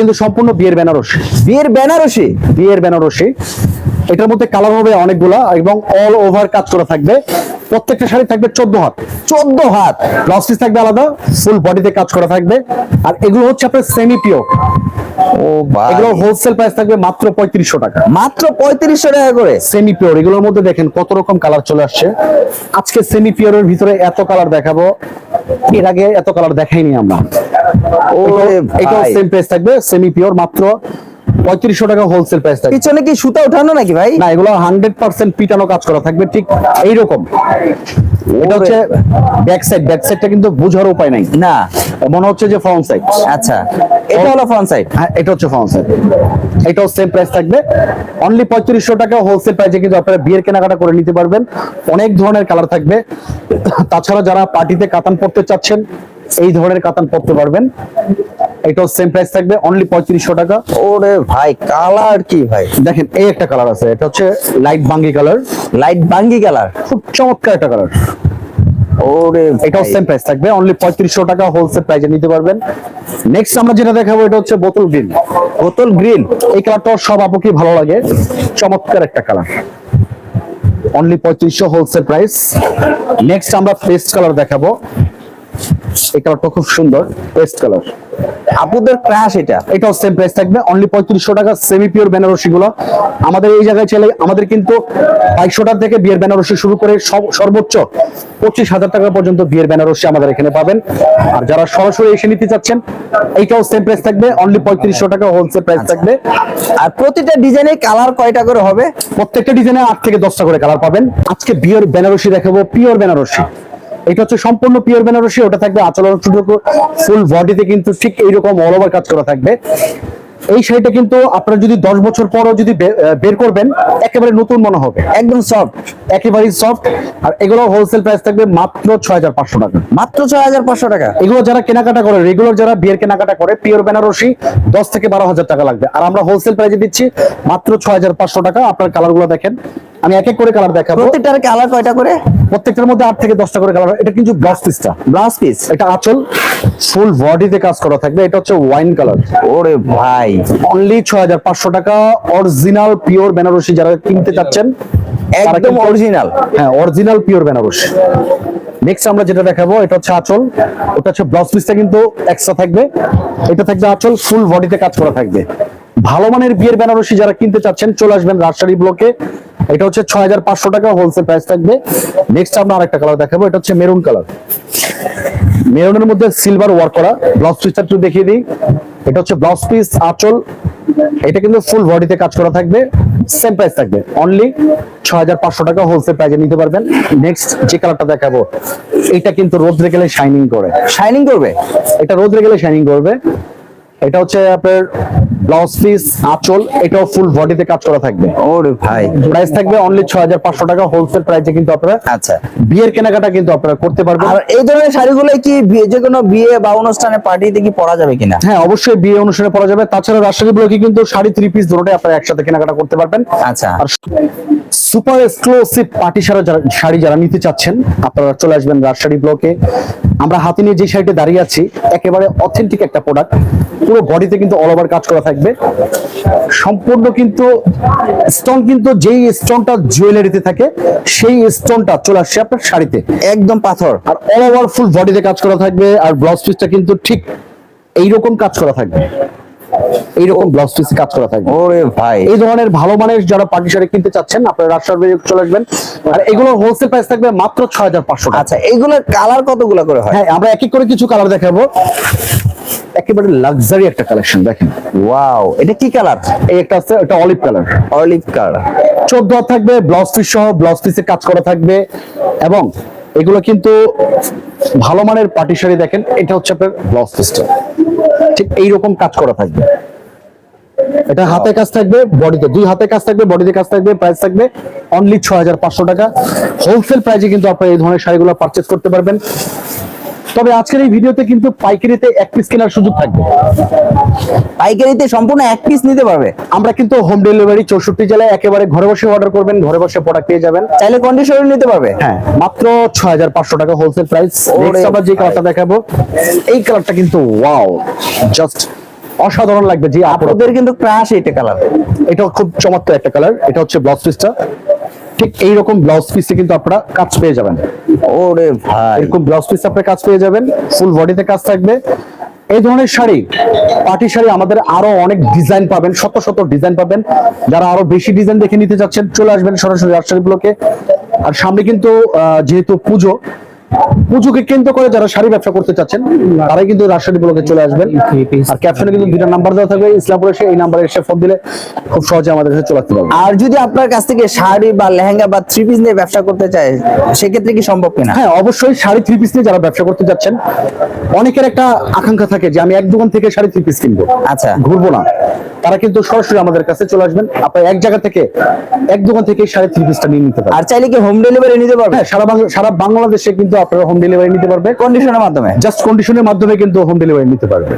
কিন্তু সম্পূর্ণ বিয়ের বেনারসি। বিয়ের বেনারসি? বিয়ের বেনারসি। এটার মধ্যে কালার হবে অনেকগুলা এবং অল ওভার কাজ করা থাকবে। প্রত্যেকটা শাড়ি থাকবে চোদ্দ হাত। চোদ্দ হাত? ব্লাউজ পিস থাকবে আলাদা ফুল বডিতে কাজ করা থাকবে। আর এগুলো হচ্ছে আপনার সেমি পিওর ও ভাই। এগুলো হোলসেল প্রাইস থাকবে মাত্র পঁয়ত্রিশশো টাকা। মাত্র পঁয়ত্রিশশো টাকা করে? সেমি পিওর এগুলোর মধ্যে দেখেন কত রকম কালার চলে আসছে। আজকে সেমি পিওরের ভিতরে এত কালার দেখাবো। এর আগে এত কালার দেখাইনি আমরা। এটাও সেম প্রাইস থাকবে সেমি পিওর মাত্র পঁয়ত্রিশশো টাকা হোলসেল প্রাইস থাকবে। পিছনে কি সুতা উঠানো নাকি ভাই? না এগুলো হান্ড্রেড পার্সেন্ট পিটানো কাজ করা থাকবে ঠিক এইরকম। এটা হচ্ছে ব্যাক সাইড ব্যাক সাইডটা কিন্তু বুঝার উপায় নাই। না। মনে হচ্ছে যে ফ্রন্ট সাইড আচ্ছা এটা হলো ফ্রন্ট সাইড হ্যাঁ এটা হচ্ছে ফ্রন্ট সাইড এটাও সেম প্রাইস থাকবে। অনলি পঁয়ত্রিশশো টাকা হোলসেল প্রাইসে কিন্তু আপনারা বিয়ের কেনাকাটা করে নিতে পারবেন। অনেক ধরনের কালার থাকবে। তাছাড়া যারা পার্টিতে কাতান পড়তে চাচ্ছেন এই ধরনের কাতান পড়তে পারবেন। এটাও সেম প্রাইস থাকবে অনলি পঁয়ত্রিশশো টাকা। ওরে ভাই কালার কি ভাই? দেখেন এই একটা কালার আছে এটা হচ্ছে লাইট বাঙ্গি কালার। লাইট বাঙ্গি কালার? খুব চমৎকার একটা কালার। ওরে এটাও সেম প্রাইস থাকবে অনলি পঁয়ত্রিশশো টাকা হোলসেল প্রাইসে নিতে পারবেন। নেক্সট আমরা যেটা দেখাবো এটা হচ্ছে বোতল গ্রিন বোতল গ্রিন এই কালারটাও সব আপুকে ভালো লাগে। চমৎকার একটা কালার। অনলি পঁয়ত্রিশশো হোলসেল প্রাইস নেক্সট আমরা পেস্ট কালার দেখাবো। এই কালারটা খুব সুন্দর পেস্ট কালার। আপুদের ক্রাশ এটা এটাও সেম প্রাইস থাকবে অনলি পঁয়ত্রিশশো টাকা সেমি পিওর বেনারসি গুলো আমাদের এই জায়গায় চলে আমাদের কিন্তু বাইশশো টাকা থেকে বিয়ের বেনারসি শুরু করে সর্বোচ্চ পঁচিশ হাজার টাকা পর্যন্ত বিয়ের বেনারসি আমাদের এখানে পাবেন। আর যারা সরাসরি এসে নিতে চাচ্ছেন এইটাও সেম প্রাইস থাকবে অনলি পঁয়ত্রিশশো টাকা হোলসেল প্রাইস থাকবে। আর প্রতিটা ডিজাইনের কালার কয়টা করে হবে? প্রত্যেকটা ডিজাইনে আট থেকে দশটা করে কালার পাবেন। আজকে বিয়ের বেনারসি দেখাবো পিওর বেনারসি। এটা হচ্ছে সম্পূর্ণ পিওর বেনারসি, ওটা থাকবে আচরণ ফুল বডিতে কিন্তু ঠিক এইরকম অল ওভার কাজ করা থাকবে। এই শাড়িটা কিন্তু আপনারা যদি দশ বছর পরও যদি বের করবেন একেবারে নতুন মনে হবে। একদম সফট একেবারেই সফট আর এগুলো হোলসেল প্রাইস থাকবে মাত্র ছয় হাজার পাঁচশো টাকা। মাত্র ছয় হাজার পাঁচশো টাকা? এগুলো যারা কেনাকাটা করে রেগুলার যারা বিয়ের কেনাকাটা করে পিওর বেনারসি দশ থেকে বারো হাজার টাকা লাগবে। আর আমরা হোলসেল প্রাইসে দিচ্ছি মাত্র ছয় হাজার পাঁচশো টাকা। আপনার কালারগুলো দেখেন। আমি এক এক করে কালার দেখাবো। প্রতিটার কালার কয়টা করে? প্রত্যেকটার মধ্যে আট থেকে দশটা করে কালার এটা কিন্তু ব্লাউজ পিসটা ব্লাউজ পিস এটা আঁচল। ফুল বডিতে কাজ করা থাকবে এটা হচ্ছে ওয়াইন কালার। ওরে ভাই। অনলি ছয় হাজার পাঁচশো টাকা অরিজিনাল পিওর বেনারসি যারা কিনতে চাচ্ছেন একদম অরিজিনাল হ্যাঁ অরিজিনাল পিওর বেনারসি। নেক্সট আমরা যেটা দেখাবো এটা হচ্ছে আঁচল। ওটা হচ্ছে ব্লাউজ পিসটা কিন্তু এক্সট্রা থাকবে। এটা থাকবে আঁচল ফুল বডিতে কাজ করা থাকবে। ভালো মানের বিয়ের বেনারসি যারা কিনতে চাচ্ছেন চলে আসবেন রাজশাহী ব্লকে এটা হচ্ছে ছয় হাজার পাঁচশো টাকা হোলসেল প্রাইস থাকবে। নেক্সট আমরা আরেকটা কালার দেখাবো এটা হচ্ছে মেরুন কালার মেরুনের মধ্যে সিলভার ওয়ার্ক করা। ব্লাউজ পিসটা একটু দেখিয়ে দিই। এটা হচ্ছে ব্লাউজ পিস আঁচল। এটা কিন্তু ফুল বডিতে কাজ করা থাকবে। সেম প্রাইস থাকবে। অনলি ছ হাজার পাঁচশো টাকা হোলসেল প্রাইসে নিতে পারবেন। নেক্সট যে কালারটা দেখাবো এটা কিন্তু রোদ্রে গেলে শাইনিং করে। শাইনিং করবে? এটা রোদ্রে গেলে শাইনিং করবে। এটা হচ্ছে আপনার ব্লাউজ পিস আঁচল এটাও ফুল বডিতে কাজ করা থাকবে। ওরে ভাই। প্রাইস থাকবে অনলি ছয় হাজার পাঁচশো টাকা হোলসেল প্রাইসে কিন্তু আপনারা আচ্ছা। বিয়ের কেনাকাটা কিন্তু আপনারা করতে পারবেন। আর এই ধরনের শাড়িগুলো কি বিয়ে- যে কোনো বিয়ে বা অনুষ্ঠানে পার্টিতে কি পরা যাবে কিনা? হ্যাঁ অবশ্যই বিয়ে অনুষ্ঠানে পরা যাবে। তাছাড়া রাজশাহী ব্লকে কিন্তু শাড়ি থ্রি পিস দুটোটাই আপনারা একসাথে কেনাকাটা করতে পারবেন। আচ্ছা। আর সুপার এক্সক্লুসিভ পার্টি শাড়ি যারা শাড়ি যারা নিতে চাচ্ছেন আপনারা চলে আসবেন রাজশাড়ি ব্লকে। আমরা হাতে নিয়ে যে শাড়িতে দাঁড়িয়ে আছি একেবারে অথেন্টিক একটা প্রোডাক্ট পুরো বডিতে কিন্তু অল ওভার কাজ করা থাকবে। সম্পূর্ণ কিন্তু স্টোন কিন্তু যেই স্টোনটা জুয়েলারিতে থাকে সেই স্টোনটা চলে আসছে আপনার শাড়িতে। একদম পাথর। আর অল ওভার ফুল বডিতে কাজ করা থাকবে আর ব্লাউজ পিসটা কিন্তু ঠিক এইরকম কাজ করা থাকবে। এইরকম ব্লাউজ পিসে কাজ করা থাকবে। ওরে ভাই। এই ধরনের ভালো মানের যারা পার্টি শাড়ি কিনতে চাচ্ছেন আপনারা রাজশাহী ব্যাংকে চলে আসবেন। আর এগুলো হোলসেল প্রাইস থাকবে মাত্র ছয় হাজার পাঁচশো টাকা। আচ্ছা এইগুলোর কালার কতগুলো করে হয়? হ্যাঁ আমরা এক এক করে কিছু কালার দেখাবো। একেবারে লাক্সারি একটা কালেকশন দেখেন। ওয়াও এটা কি কালার এই একটা আছে এটা অলিভ কালার অলিভ কালার চোদ্দ হাত থাকবে ব্লাউজ পিস সহ ব্লাউজ পিসে কাজ করা থাকবে। এবং এগুলো কিন্তু ভালো মানের পার্টি শাড়ি দেখেন এটা হচ্ছে আপনার ব্লাউজ পিসটা ঠিক এইরকম কাজ করা থাকবে। এটা হাতে কাজ থাকবে, বডিতে। দুই হাতে কাজ থাকবে, বডিতে কাজ থাকবে প্রাইস থাকবে অনলি ছ টাকা। হোলসেল প্রাইসে কিন্তু আপনারা এই ধরনের শাড়িগুলো পারচেস করতে পারবেন। তবে আজকের এই ভিডিওতে কিন্তু পাইকারিতে এক পিস কেনার সুযোগ থাকবে। পাইকারিতে সম্পূর্ণ এক পিস নিতে পারবে। আমরা কিন্তু হোম ডেলিভারি চৌষট্টি জেলায় একেবারে ঘরে বসে অর্ডার করবেন ঘরে বসে প্রোডাক্ট পেয়ে যাবেন। চাইলে কন্ডিশনে নিতে পারবে। হ্যাঁ মাত্র ছয় হাজার পাঁচশো টাকা হোলসেল প্রাইস আমরা যে কালারটা দেখাবো এই কালারটা কিন্তু ওয়াও জাস্ট অসাধারণ লাগবে। যে আপুরা ওদের কিন্তু ক্রাশ এটা কালার এটা খুব চমৎকার একটা কালার এটা হচ্ছে ব্লাউজ পিসটা ঠিক এইরকম ব্লাউজ পিসে কিন্তু আপনারা কাজ পেয়ে যাবেন। ওরে ভাই। এরকম ব্লাউজ পিস আপনারা কাজ পেয়ে যাবেন ফুল বডিতে কাজ থাকবে। এই ধরনের শাড়ি পার্টি শাড়ি আমাদের আরও অনেক ডিজাইন পাবেন শত শত ডিজাইন পাবেন। যারা আরও বেশি ডিজাইন দেখে নিতে চাচ্ছেন চলে আসবেন সরাসরি ব্লকে আর সামনে কিন্তু আহ, যেহেতু পুজো পুজোকে কেন্দ্র করে যারা শাড়ি ব্যবসা করতে চাচ্ছেন তারাই কিন্তু রাজশাহী ব্লকে চলে আসবেন। আর ক্যাপশনে কিন্তু দুইটা নাম্বার দেওয়া থাকবে ইসলামপুরে এসে এই নাম্বারে এসে ফোন দিলে খুব সহজে আমাদের কাছে চলে আসতে পারবে। আর যদি আপনার কাছ থেকে শাড়ি বা লেহেঙ্গা বা থ্রি পিস নিয়ে ব্যবসা করতে চায় সেক্ষেত্রে কি সম্ভব কিনা? হ্যাঁ অবশ্যই শাড়ি থ্রি পিস নিয়ে যারা ব্যবসা করতে যাচ্ছেন অনেকের একটা আকাঙ্ক্ষা থাকে যে আমি এক দোকান থেকে শাড়ি থ্রি পিস কিনবো। আচ্ছা। ঘুরবো না। তারা কিন্তু সরাসরি আমাদের কাছে চলে আসবেন। আপনার এক জায়গা থেকে এক দোকান থেকে শাড়ি থ্রি পিসটা নিয়ে নিতে পারবেন আর চাইলে কি হোম ডেলিভারি নিতে পারবে হ্যাঁ সারা সারা বাংলাদেশে কিন্তু আপনারা হোম ডেলিভারি নিতে পারবে। কন্ডিশনের মাধ্যমে। জাস্ট কন্ডিশনের মাধ্যমে কিন্তু হোম ডেলিভারি নিতে পারবে।